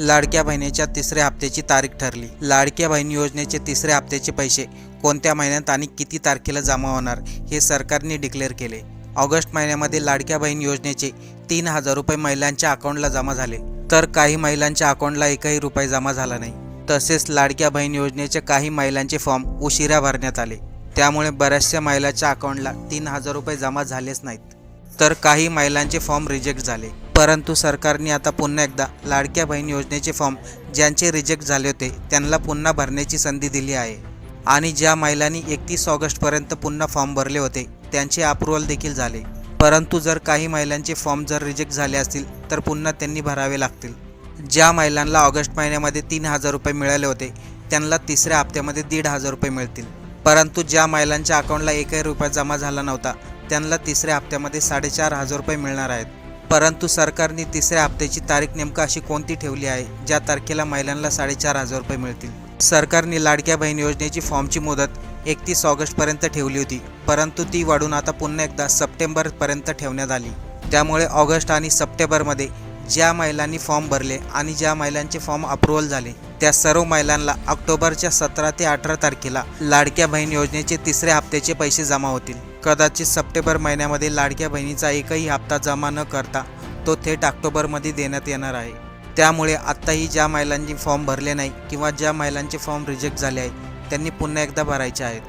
लाडक्या बहिणीच्या तिसऱ्या हप्त्याची तारीख ठरली. लाडक्या बहीण योजनेचे तिसऱ्या हप्त्याचे पैसे कोणत्या महिन्यात आणि किती तारखेला जमा होणार हे सरकारने डिक्लेअर केले. ऑगस्ट महिन्यामध्ये लाडक्या बहीण योजनेचे तीन हजार रुपये महिलांच्या अकाउंटला जमा झाले. तर काही महिलांच्या अकाउंटला एकही रुपये जमा झाला नाही. तसेच लाडक्या बहीण योजनेचे काही महिलांचे फॉर्म उशिरा भरण्यात आले. त्यामुळे बऱ्याचशा महिलांच्या अकाउंटला तीन हजार रुपये जमा झालेच नाहीत. तर काही महिलांचे फॉर्म रिजेक्ट झाले. परंतु सरकारने आता पुन्हा एकदा लाडक्या बहीण योजनेचे फॉर्म ज्यांचे रिजेक्ट झाले होते त्यांना पुन्हा भरण्याची संधी दिली आहे. आणि ज्या महिलांनी एकतीस ऑगस्टपर्यंत पुन्हा फॉर्म भरले होते त्यांचे अप्रुव्हल देखील झाले. परंतु जर काही महिलांचे फॉर्म जर रिजेक्ट झाले असतील तर पुन्हा त्यांनी भरावे लागतील. ज्या महिलांना ऑगस्ट महिन्यामध्ये तीन हजार रुपये मिळाले होते त्यांना तिसऱ्या हप्त्यामध्ये दीड हजार रुपये मिळतील. परंतु ज्या महिलांच्या अकाउंटला एकही रुपया जमा झाला नव्हता त्यांना तिसऱ्या हप्त्यामध्ये साडेचार हजार रुपये मिळणार आहेत. परंतु सरकारने तिसऱ्या हप्त्याची तारीख नेमकं अशी कोणती ठेवली आहे ज्या तारखेला महिलांना साडेचार हजार रुपये मिळतील? सरकारने लाडक्या बहीण योजनेची फॉर्मची मुदत एकतीस ऑगस्टपर्यंत ठेवली होती परंतु ती वाढून आता पुन्हा एकदा सप्टेंबरपर्यंत ठेवण्यात आली. त्यामुळे ऑगस्ट आणि सप्टेंबरमध्ये ज्या महिलांनी फॉर्म भरले आणि ज्या महिलांचे फॉर्म अप्रुव्हल झाले त्या सर्व महिलांना ऑक्टोबरच्या सतरा ते अठरा तारखेला लाडक्या बहीण योजनेचे तिसऱ्या हप्त्याचे पैसे जमा होतील. कदाचित सप्टेंबर महिन्यामध्ये लाडक्या बहिणीचा एकही हप्ता जमा न करता तो थेट ऑक्टोबरमध्ये देण्यात येणार आहे. त्यामुळे आत्ताही ज्या महिलांनी फॉर्म भरले नाही किंवा ज्या महिलांचे फॉर्म रिजेक्ट झाले आहेत त्यांनी पुन्हा एकदा भरायचे आहेत.